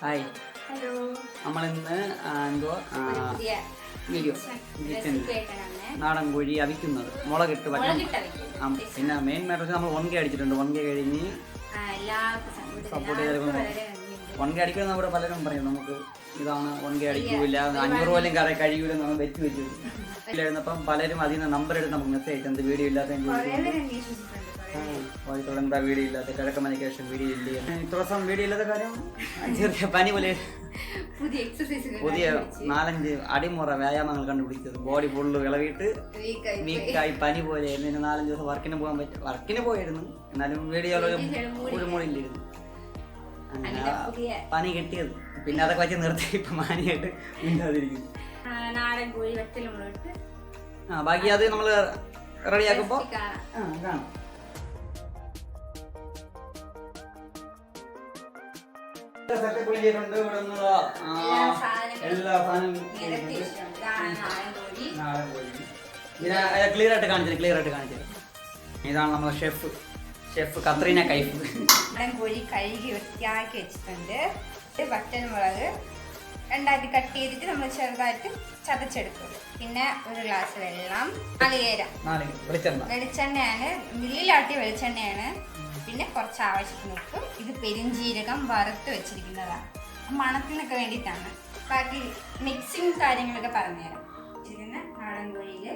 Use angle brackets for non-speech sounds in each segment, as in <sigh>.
Hi hello നമ്മളിന്ന് ആ, എന്തുവാ വീഡിയോ നാടൻ കോഴി അവിക്കുന്നത്. മുളകിട്ട് വെക്കുന്നത്. പിന്നെ മെയിൻ മാറ്റർ നമ്മൾ വൺകെ അടിച്ചിട്ടുണ്ട്. വൺകെ കഴിഞ്ഞ് സപ്പോർട്ട് ചെയ്ത് വളരെ നന്ദിയുണ്ട്. വൺ കെ അടിക്കുന്ന ഇവിടെ പലരും പറയും. നമുക്ക് ഇതാണ് വൺകെ അടിക്കൂല. അഞ്ഞൂറ് പോലും കറ കഴിയൂല നമ്മൾ വെച്ച് വെച്ചു <laughs> ഇല്ലായിരുന്നപ്പം പലരും അതിൽ നിന്ന് നമ്പർ എടുത്ത് നമുക്ക് മെസ്സേജ് അയച്ചത് വീഡിയോ ഇല്ലാത്ത എന്താ വീഡിയോ ഇല്ലാത്ത കിഴക്കമ്മനയ്ക്ക് ശേഷം വീഡിയോ ഇല്ല? ഇത്ര ദിവസം വീഡിയോ ഇല്ലാത്ത കാര്യം ചെറിയ പനി പോലെ. പുതിയ പുതിയ നാലഞ്ച് അടിമുറ വ്യായാമങ്ങൾ കണ്ടുപിടിച്ചത്. ബോഡി ഫുള്ള് വിളവിട്ട്. വീക്കായി പനി പോലെ ആയിരുന്നു. നാലഞ്ച് ദിവസം വർക്കിന് പോകാൻ പറ്റും വർക്കിന് പോയിരുന്നു. എന്നാലും വീഡിയോ ഒരു പുതിയ പനി കിട്ടിയത്. പിന്നെ അതൊക്കെ വെച്ച് നിർത്തി. ഇപ്പൊ മാനിയായിട്ട് മിണ്ടാതിരിക്കുന്നു. ആ, നാടൻ കോഴി വെറ്റലും ആ ബാക്കി അത് നമ്മൾ റെഡിയാക്കുമ്പോ കാണാം. ആ കാണാം. സെറ്റപ്പ് ചെയ്തിട്ടുണ്ട് ഇവിടെ നിന്നുള്ള, എല്ലാ സാധനങ്ങളും ക്ലിയർ ആയിട്ട് കാണിച്ചു ക്ലിയർ ആയിട്ട് കാണിച്ചു ഇതാണ് നമ്മുടെ ഷെഫ് ഷെഫ് കത്രീന കൈഫ്. കോഴി കഴുകി വൃത്തിയാക്കി വെച്ചിട്ടുണ്ട്. ഇത് വറ്റൽമുളക് രണ്ടായിട്ട് കട്ട് ചെയ്തിട്ട് നമ്മൾ ചെറുതായിട്ട് ചതച്ചെടുക്കും. പിന്നെ ഒരു ഗ്ലാസ് വെള്ളം. നാളികേര വെളിച്ചെണ്ണ. വെളിച്ചെണ്ണയാണ്. മില്ലിലാട്ടിയ വെളിച്ചെണ്ണയാണ്. പിന്നെ കുറച്ച് ആവശ്യത്തിന് ഉപ്പ് ഇത് പെരിഞ്ജീരകം വറുത്ത് വെച്ചിരിക്കുന്നതാണ് മണത്തിനൊക്കെ വേണ്ടിയിട്ടാണ്. ബാക്കി മിക്സിങ് കാര്യങ്ങളൊക്കെ പറഞ്ഞുതരാം. ഇരിക്കുന്ന നാടൻ കോഴിയിൽ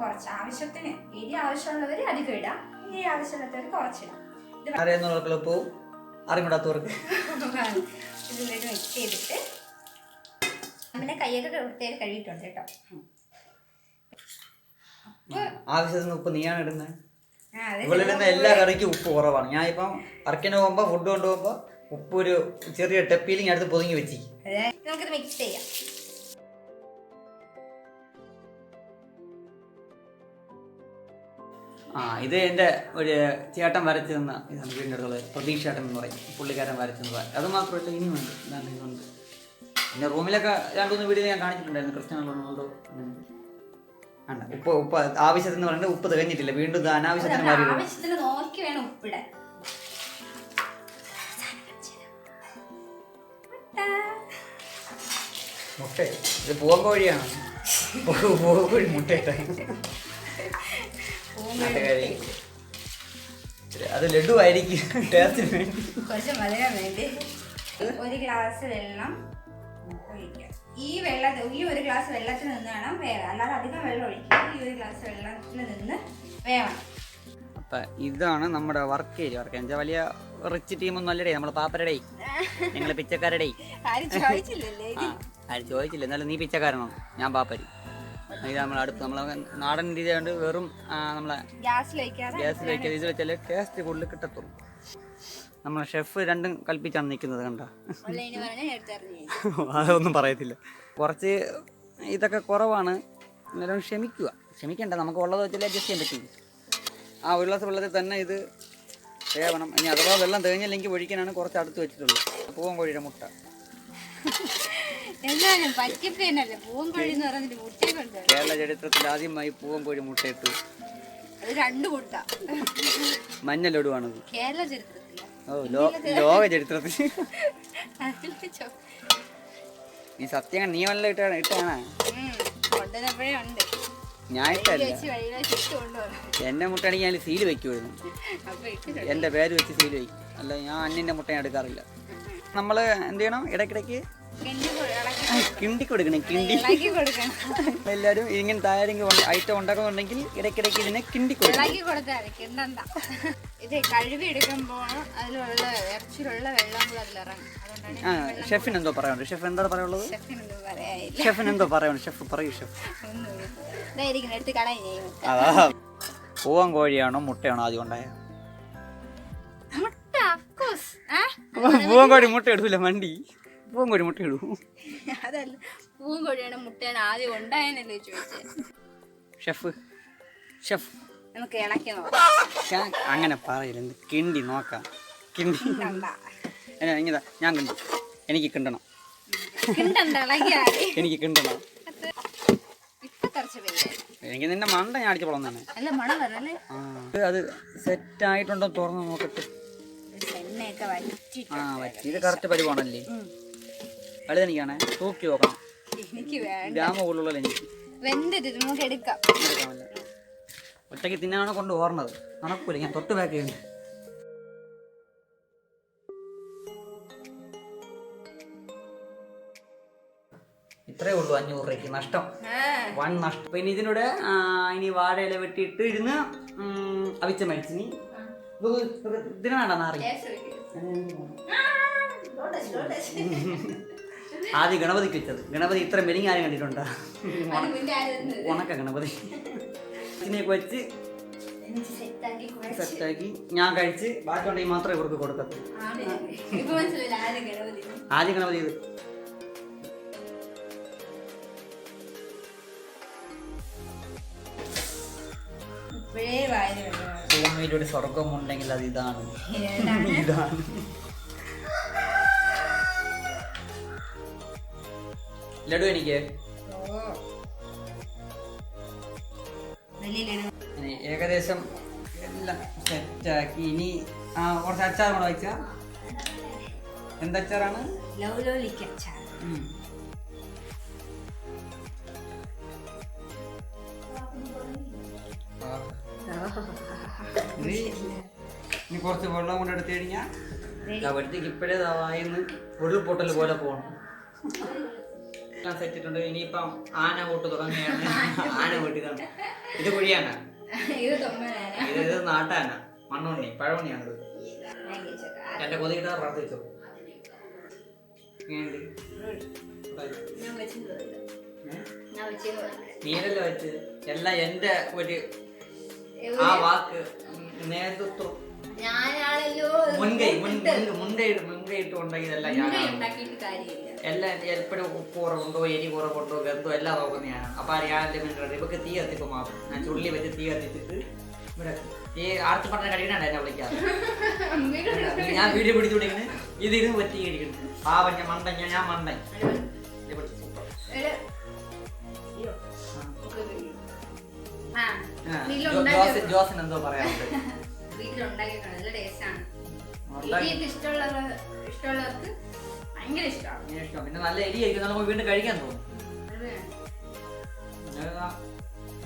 കുറച്ച് ആവശ്യത്തിന് എരി ആവശ്യമുള്ളവർ അധികം ഇടാം. എരി ആവശ്യമില്ലാത്തവർ കുറച്ചിടാം. ഇത് എളുപ്പവും അറിവിടാത്തവർക്ക് <laughs> ഇതിലേക്ക് മിക്സ് ചെയ്തിട്ട് പിന്നെ കൈയൊക്കെ വൃത്തിയായി കഴുകിയിട്ടുണ്ട് കേട്ടോ. ആവശ്യത്തിന് ഉപ്പ് നീയാണ് ഇടുന്നത്? ആ നിന്ന് എല്ലാ കറിക്കും ഉപ്പ് കുറവാണ്. ഞാൻ ഇപ്പം വർക്കിന് പോകുമ്പോൾ ഫുഡ് കൊണ്ടുപോകുമ്പോൾ ഉപ്പ് ഒരു ചെറിയ ടെപ്പിയിലിങ് അടുത്ത് പൊതുങ്ങി വെച്ചി. നമുക്കിത് മിക്സ് ചെയ്യാം. ആ ഇത് എന്റെ ഒരു ചേട്ടൻ വരച്ചു തന്ന ഇതാണ് വീടിന്റെ അടുത്തുള്ള പ്രതീക്ഷ ചേട്ടൻ എന്ന് പറയും. പുള്ളിക്കാരൻ വരച്ചു തന്നത് അത് മാത്രമല്ല ഇനിയുമുണ്ട് ഇതാണ് ഇതുണ്ട് പിന്നെ റൂമിലൊക്കെ രണ്ടുമൂന്ന് വീഡിയോ ഞാൻ കാണിച്ചിട്ടുണ്ടായിരുന്നു. ക്രിസ്ത്യാനോ റൊണാൾഡോ അങ്ങനെ ആണ്. ഉപ്പ് ഉപ്പ് ആവശ്യത്തിന് പറഞ്ഞിട്ട് ഉപ്പ് തികഞ്ഞിട്ടില്ല. വീണ്ടും ഇത് അനാവശ്യത്തിന് മാറി. ആവശ്യത്തിന് നോക്കി വേണം ഉപ്പിടാൻ. മുട്ട. ഇത് പൂവൻ കോഴിയാണ്. പൂവൻ കോഴി മുട്ടയിട്ട അത് ലഡു ആയിരിക്കും. ടേസ്റ്റിന് വേണ്ടി. കുറച്ച് മധുരം വേണ്ടി. ഒരു ഗ്ലാസ് വെള്ളം ഒഴിക്കുക ഈ വെള്ളത്തിൽ ഈ ഒരു ഗ്ലാസ് വെള്ളത്തിൽ നിന്ന് വേണം വേവാൻ. അല്ലാതെ അധികം വെള്ളം ഒഴിക്കുക ഈ ഒരു ഗ്ലാസ് വെള്ളത്തിൽ നിന്ന് വേവണം. അപ്പൊ ഇതാണ് നമ്മുടെ വർക്ക് ഏരിയ വർക്ക് എന്താ വലിയ റിച്ച് ടീമൊന്നും അല്ലടേ നമ്മൾ പാപ്പരടേ. നിങ്ങൾ പിച്ചക്കാരടേ. ആരും ചോദിച്ചില്ല. എന്നാലും നീ പിച്ചക്കാരനോ ഞാൻ പാപ്പരി. ഇത് നമ്മൾ അടുത്ത് നമ്മളെ നാടൻ രീതി ആയതുകൊണ്ട് വെറും നമ്മളെ ഗ്യാസ് ഗ്യാസ് വെച്ചാൽ ടേസ്റ്റ് കൂടുതൽ കിട്ടത്തുള്ളൂ. നമ്മളെ ഷെഫ് രണ്ടും കൽപ്പിച്ചാണ് നിൽക്കുന്നത് കണ്ട? <laughs> അതൊന്നും പറയത്തില്ല. കുറച്ച് ഇതൊക്കെ കുറവാണ്. എന്നാലും ക്ഷമിക്കുക. ക്ഷമിക്കണ്ട നമുക്ക് ഉള്ളത് വെച്ചാൽ അഡ്ജസ്റ്റ് ചെയ്യാൻ പറ്റും. ആ ഒരു ഗ്ലാസ് വെള്ളത്തിൽ തന്നെ ഇത് വേവണം ഇനി അഥവാ വെള്ളം തേഞ്ഞില്ലെങ്കിൽ ഒഴിക്കാനാണ് കുറച്ച് അടുത്ത് വെച്ചിട്ടുള്ളത് പൂവൻ കോഴിയുടെ മുട്ട. എന്നാലും പറ്റിപ്പേനല്ലേ പൂവൻ കോഴി എന്ന് പറഞ്ഞിട്ട് മുട്ടയെ കൊണ്ട് കേരള ചരിത്രത്തിൽ ആദ്യമായി പൂവൻ കോഴി മുട്ടയിട്ട്. രണ്ട് മുട്ട. മഞ്ഞ കേരള ലോ ലോക ചരിത്രത്തിൽ. ഈ സത്യം നീ വല്ല ഇട്ടാണ് ഇട്ടാണ് ഞാൻ എന്റെ മുട്ടയാണെങ്കിൽ ഞാൻ സീൽ വെക്കുമായിരുന്നു എന്റെ പേര് വെച്ച് സീൽ വയ്ക്കും അല്ല ഞാൻ അന്നിന്റെ മുട്ട ഞാൻ എടുക്കാറില്ല. നമ്മൾ എന്ത് ചെയ്യണം? ഇടയ്ക്കിടയ്ക്ക് കിണ്ടി കൊടുക്കണം കിണ്ടി. കൊടുക്കണം. എല്ലാവരും ഇങ്ങനെ താരെങ്കിൽ ഐറ്റം ഉണ്ടാക്കുന്നുണ്ടെങ്കിൽ ഇടയ്ക്കിടയ്ക്ക് ഇതിനെ കിണ്ടി കൊടുക്കണം. ഇത് കഴുകി എടുക്കുമ്പോൾ അതിലുള്ള ഇറച്ചിയിലുള്ള വെള്ളം കൂടെ അതിലിറങ്ങും ആ ഷെഫിന് എന്തോ പറയാനുണ്ട്. ഷെഫ് എന്താ പറയാനില്ല. ഷെഫിന് എന്തോ പറയാനുണ്ട്. ഷെഫ് പറയൂ ഷെഫ്. അതാ. പൂവൻ കോഴിയാണോ മുട്ടയാണോ ആദ്യം ഉണ്ടായ? മുട്ട അഫ്കോഴ്സ് പൂവൻ കോഴി മുട്ട എടുത്തില്ല വണ്ടി പൂവൻ കോഴി മുട്ട ഇടൂ. അതല്ല പൂവും കോഴിയാണ് മുട്ടയാണ് ആദ്യം ഉണ്ടായെന്നല്ലേ ചോദിച്ചത് ഷെഫ് ഷെഫ് നമുക്ക് ഇളക്കി നോക്കാം. അങ്ങനെ പറയില്ല എന്ത് കിണ്ടി നോക്കാം. കിണ്ടി. ഇങ്ങനെ ഞാൻ കിണ്ടു. എനിക്ക് കിണ്ടണം. എനിക്ക് കിണ്ടണം. എനിക്ക് നിന്റെ മണ്ട ഞാൻ അടിച്ചു പോളം തന്നെ. അത് സെറ്റ് ആയിട്ടുണ്ടോ തുറന്ന് നോക്കട്ടെ. ആ വറ്റി. ഇത് കറക്റ്റ് പരിവാണല്ലേ ഉം. വലുതെനിക്കാണേ തൂക്കി നോക്കണം. എനിക്ക് വേണ്ട. ഗ്രാമ കൂടുതലുള്ള എനിക്ക് വെന്തിട്ട് നമുക്ക് എടുക്കാം. എടുക്കാമല്ല ഒറ്റയ്ക്ക് തിന്നാണ് കൊണ്ട് ഓർണത്? നടക്കൂല ഞാൻ തൊട്ട് ബാക്ക് ചെയ്യുന്നുണ്ട്. ഇത്രേ ഉള്ളൂ അഞ്ഞൂറ് രൂപയ്ക്ക് നഷ്ടം. വൺ നഷ്ടം. പിന്നെ ഇതിനൂടെ ഇനി വാഴയില വെട്ടിയിട്ട് ഇരുന്ന് അവിച്ച മരിച്ചിനി ഇതിനാണോ നാറി. <laughs> ആദ്യം ഗണപതിക്ക് വെച്ചത് ഗണപതി ഇത്ര മെലിഞ്ഞ ആരും കണ്ടിട്ടുണ്ടോ. ഉണക്ക ഗണപതി. ഇതിനെയൊക്കെ വെച്ച് സെറ്റാക്കി ഞാൻ കഴിച്ച് ബാക്കിയുണ്ടെങ്കിൽ മാത്രമേ ഇവർക്ക് ഗണപതി ആദ്യം ഗണപതി ഇത്. ഇപ്പോഴേ വായന വരുന്നതാണ്. ഭൂമിയിലൊരു സ്വർഗം ഉണ്ടെങ്കിൽ അത് ഇതാണ്. ഇതാണ്. ലഡു എനിക്ക്. ഏകദേശം എല്ലാം സെറ്റാക്കി. ഇനി ആ കുറച്ച് അച്ചാർ കൂടെ വെച്ച? എന്തച്ചാറാണ് ലൗലോലിക്ക അച്ചാർ. ഇനി കുറച്ച് വെള്ളം കൊണ്ട് എടുത്തു കഴിഞ്ഞാൽ അവിടത്തേക്ക് ഇപ്പോഴേ ഉരുൾപൊട്ടൽ പോലെ പോകണം എല്ലാം സെറ്റിട്ടുണ്ട്. ഇനിയിപ്പം ആന കൂട്ട് തുടങ്ങുകയാണ്. ആന കൂട്ടിതാണ് ഇത് കുഴിയാണ് ഇത്. ഇത് ഇത് നാട്ടാന. മണ്ണുണ്ണി കഴിച്ചേക്കാം. എന്റെ കൊതികിട്ടാ പ്രാർത്ഥിച്ചോ. നീരല്ല വെച്ച്? എല്ലാം എന്റെ ഒരു ആ വാക്ക് നേതൃത്വം ഞാനാണല്ലോ മുൻകൈ ഇട്ട്. എല്ലാം എപ്പോഴും ഉപ്പ് കുറവുണ്ടോ എരി കുറവുണ്ടോ ഗന്ധോ എല്ലാം നോക്കുന്ന ഞാൻ അപ്പൊ മിനിറ്റ് ഇവക്ക് തീ കത്തിപ്പോ മാത്രം. ഞാൻ ചുള്ളി വെച്ച് തീ കത്തിച്ചിട്ട് ഇവിടെ ഈ ആർത്തി പറഞ്ഞ എന്നെ വിളിക്കാറ്. ഞാൻ വീഡിയോ പിടിച്ചുകൊണ്ടിരിക്കുന്നു ഇത് ഇരുന്ന് പറ്റിയിരിക്കുന്നു പാവം ഞാൻ മണ്ടഞ്ഞ ഞാൻ ഞാൻ മണ്ടൻ. അടിപൊളി. ഇവിടെ സൂപ്പർ <laughs> വീട്ടിൽ ജോ- ഉണ്ടാക്കി ജോസ് ജോസിന് എന്തോ പറയാറുണ്ട് വീട്ടിലുണ്ടാക്കിയിട്ടുണ്ട് നല്ല ടേസ്റ്റാണ് ഉണ്ടാക്കി- ഇടിയൊക്കെ ഇഷ്ടമുള്ളവർ ഇഷ്ടമുള്ളവർക്ക് ഭയങ്കര ഇഷ്ടമാണ്. പിന്നെ നല്ല എരി ആയിരിക്കും. നമുക്ക് വീണ്ടും കഴിക്കാൻ തോന്നും.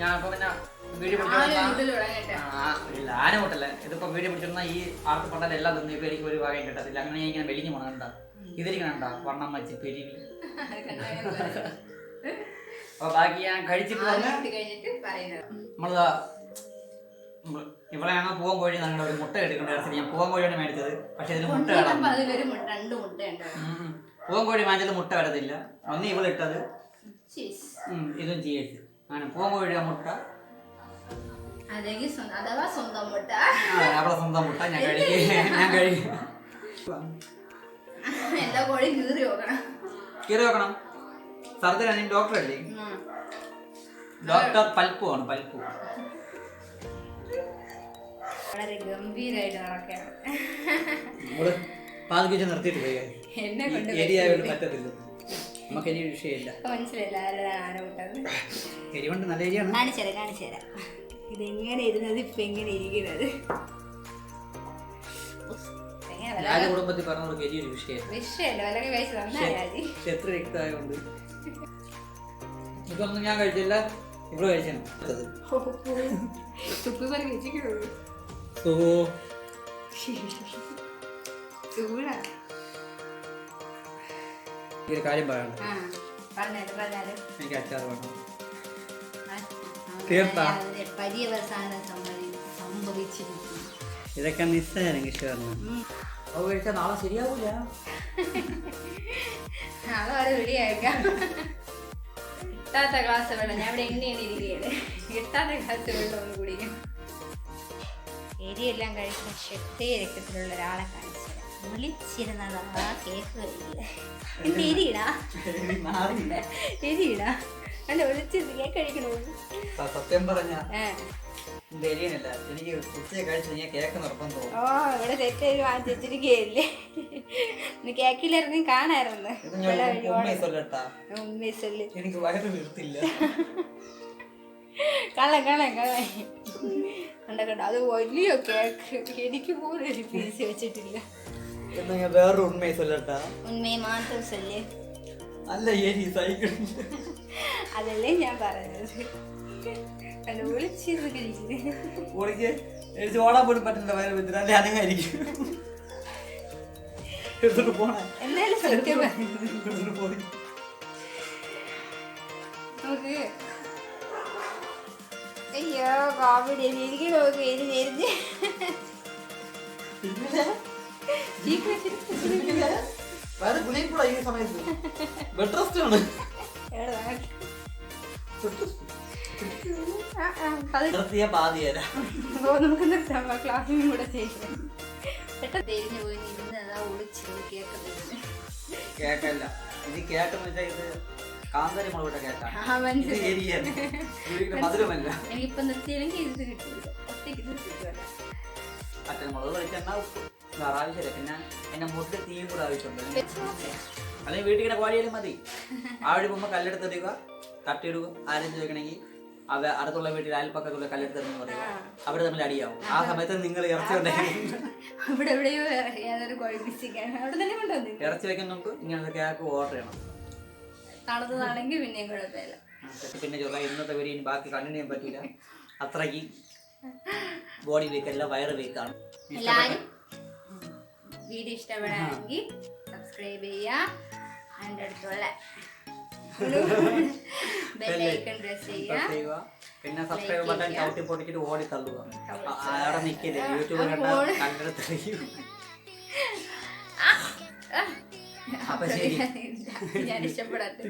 ഞാൻ ഇപ്പൊ പിന്നെ ആരും പിടിച്ചോണ്ടാ ആന കൂട്ടല്ല. ഇതിപ്പോ വീഡിയോ പിടിച്ചിരുന്ന ഈ ആർക്ക് പണ്ടല്ല എല്ലാം തിന്നു ഇപ്പൊ എനിക്ക് ഒരു വകയും കിട്ടത്തില്ല. അങ്ങനെ ഞാൻ ഇങ്ങനെ വെലിഞ്ഞു പോണണ്ട ഇതിരിക്കണണ്ട വണ്ണം വെച്ച് പെരുവി <laughs> അത് കണ്ടാൽ മതി. അപ്പൊ ബാക്കി ഞാൻ കഴിച്ചിട്ട് നമ്മൾ ഇവളെയാണ് പൂവൻ കോഴി നല്ല ഒരു മുട്ട എടുക്കേണ്ട ഞാൻ പൂവൻ കോഴിയാണ് മേടിച്ചത്. പക്ഷെ ഇതിന് മുട്ട അതിലൊരു രണ്ട് ഉം. പൂവൻ കോഴി വാങ്ങിച്ചത് മുട്ട വരത്തില്ല. ഒന്ന് ഇവളിട്ടത് ഉം, ഇതും ചീസ് അങ്ങനെ പൂവൻ കോഴിയുടെ മുട്ട. അല്ലെങ്കിൽ സ്വന്തം അഥവാ സ്വന്തം മുട്ട. ആ, അവളെ സ്വന്തം മുട്ട. ഞാൻ കഴിക്കും. ഞാൻ കഴിക്കും. എല്ലാ കോഴിയും കീറി നോക്കണം. കീറി വെക്കണം ഡോക്ടർ അല്ലേ ഉം. ഡോക്ടർ പൽപ്പു ആണ് പൽപ്പു. വളരെ ഗംഭീരമായിട്ട് നടക്കുകയാണ്. നമ്മൾ പാതിക്ക് വെച്ച് നിർത്തിയിട്ട് പോയി. എന്നെ കൊണ്ട് എരിയായോട് പറ്റത്തില്ല. നമുക്ക് എരി വിഷയമില്ല. മനസ്സിലായില്ല കൊണ്ട് നല്ല എരിയാണ് കാണിച്ചു തരാം കാണിച്ചു തരാം. ഇതെങ്ങനെ ഇരുന്നത് ഇപ്പൊ എങ്ങനെ ഇരിക്കുന്നത്? രാജകുടുംബത്തിൽ പറഞ്ഞവർക്ക് എരി ഒരു വിഷയമില്ല വിഷയല്ല വിലക്ക് കഴിച്ച് തന്നാ രാജി. പക്ഷെ എത്ര രക്തമായതുകൊണ്ട് ഇതൊന്നും ഞാൻ കഴിച്ചില്ല. ഇവിടെ കഴിച്ചു തുപ്പി പറഞ്ഞ് വെച്ചിട്ടുള്ളൂ ചൂടാ ഈ ഒരു കാര്യം പറയണ്ട എനിക്ക് അച്ചാർ വേണം തീർത്താ? ഇതൊക്കെ നിസ്സാരം കിഷോറിന് കഴിച്ചാൽ നാളെ ശരിയാവൂല നാളെ വരെ റെഡിയാക്കാം കിട്ടാത്ത ക്ലാസ് വേണം ഞാൻ ഇവിടെ എണ്ണയാണ് എണ്ണിയിരിക്കുകയാണ് കിട്ടാത്ത ക്ലാസ് വെള്ളം ഒന്ന് കുടിക്കും എരിയെല്ലാം കഴിക്കുന്ന ക്ഷത്രിയ രക്തത്തിലുള്ള ഒരാളെ കാണിച്ചു. ആ കേക്ക് കഴിയില്ല എന്റെ എരിയിടാ? എരിയിടാ? അല്ല വിളിച്ചിരുന്നു കേക്ക് കഴിക്കണോ? സത്യം പറഞ്ഞ എനിക്ക് ഉച്ചയെ കഴിച്ചു ഞാൻ കേക്ക് നിർബന്ധം തോന്നും ഓ ഇവിടെ തെറ്റൊരു വാങ്ങിച്ച് വെച്ചിരിക്കുകയല്ലേ? ഇന്ന് കേക്കിലിറങ്ങി കാണായിരുന്നു. എനിക്ക് വയറ് വീർത്തില്ല. കാണാം കാണാം കാണാം കണ്ട അത് വലിയ കേക്ക്. എനിക്ക് പോലും ഒരു പീസ് വെച്ചിട്ടില്ല. വേറൊരു ഉണ്മയെ ചൊല്ലട്ടാ? ഉണ്മയെ മാത്രം ചൊല്ലേ. അല്ല ഏരി സൈക്കിൾ അതല്ലേ ഞാൻ പറഞ്ഞത്. വിളിച്ചിരുന്ന് ഓടാൻ പോലും പറ്റില്ല വയറ് വെച്ചിട്ട് അല്ലെ അനങ്ങായിരിക്കും എടുത്തിട്ട് പോണേ. എന്നാലും സത്യം നമുക്ക് അയ്യോ കോമഡി. എനിക്ക് നോക്കി ഇത് വരുന്ന വേറെ ഗുളികൂടാ ഈ സമയത്ത്. ബെഡ് റെസ്റ്റ് ആണ്. നിർത്തിയ ബാധിയല്ല നമുക്ക് നിർത്താം ക്ലാസ്സിനും കൂടെ ചെയ്യാം പെട്ടെന്ന് തിരിഞ്ഞു പോയി ഇരുന്ന് അതാ ഒളിച്ചത് കേൾക്കുന്നത് കേക്കല്ല. ഇത് കേട്ടെന്ന് വെച്ചാൽ ഇത് കാന്താരി മുളകിട്ട കേട്ടാ. ആ, മനസ്സിലായി. ഇത് എരിയാണ് ഇത് മധുരമല്ല? എനിക്കിപ്പോ നിർത്തിയില്ലെങ്കിൽ ഇത് കിട്ടില്ല ഒറ്റയ്ക്ക് നിർത്തിക്കുമല്ല മറ്റേ മുളക് കഴിച്ചെന്നാ ഉപ്പ്? വേറെ ആവശ്യമില്ല പിന്നെ എന്നെ മുട്ടിൽ തീയും കൂടെ ആവശ്യമുണ്ട്. അല്ലെങ്കിൽ വീട്ടിൽ കിട കോഴിയാലും മതി. ആ വഴി പോകുമ്പോൾ കല്ലെടുത്ത് എറിയുക തട്ടിയിടുക. ആരും ചോദിക്കണമെങ്കിൽ അവ അടുത്തുള്ള വീട്ടിൽ അയൽപ്പക്കത്തുള്ള കല്ലെടുത്ത് എറിഞ്ഞു പറയുക. അവർ തമ്മിൽ അടിയാവും. ആ സമയത്ത് നിങ്ങൾ ഇറച്ചി അവിടെ കൊണ്ടുവന്നു. ഇറച്ചി വെക്കാൻ നമുക്ക് ഇങ്ങനത്തെ കേക്ക് ഓർഡർ ചെയ്യണം. തണുത്തതാണെങ്കിൽ പിന്നെയും കുഴപ്പമില്ല പിന്നെ ചൊല്ല ഇന്നത്തെ വരെ ഇനി ബാക്കി കണ്ണിനെയും പറ്റില്ല അത്രയ്ക്ക് ബോഡി വീക്ക് അല്ല വയറ് വീക്കാണ് എല്ലാവരും വീഡിയോ ഇഷ്ടപ്പെടാണെങ്കിൽ സബ്സ്ക്രൈബ് ചെയ്യുക അതിന്റെ അടുത്തുള്ള <laughs> പിന്നെ സബ്സ്ക്രൈബ് ബട്ടൺ ചവിട്ടി പൊട്ടിച്ചിട്ട് ഓടി തള്ളുക അവിടെ നിൽക്കില്ല യൂട്യൂബ് ആ, കണ്ടാൽ ഫോണ്. കണ്ടെടുത്ത് എറിയും. ആ, ആ. അപ്പൊ ശരി. ഞാൻ ഇഷ്ടപ്പെടാത്ത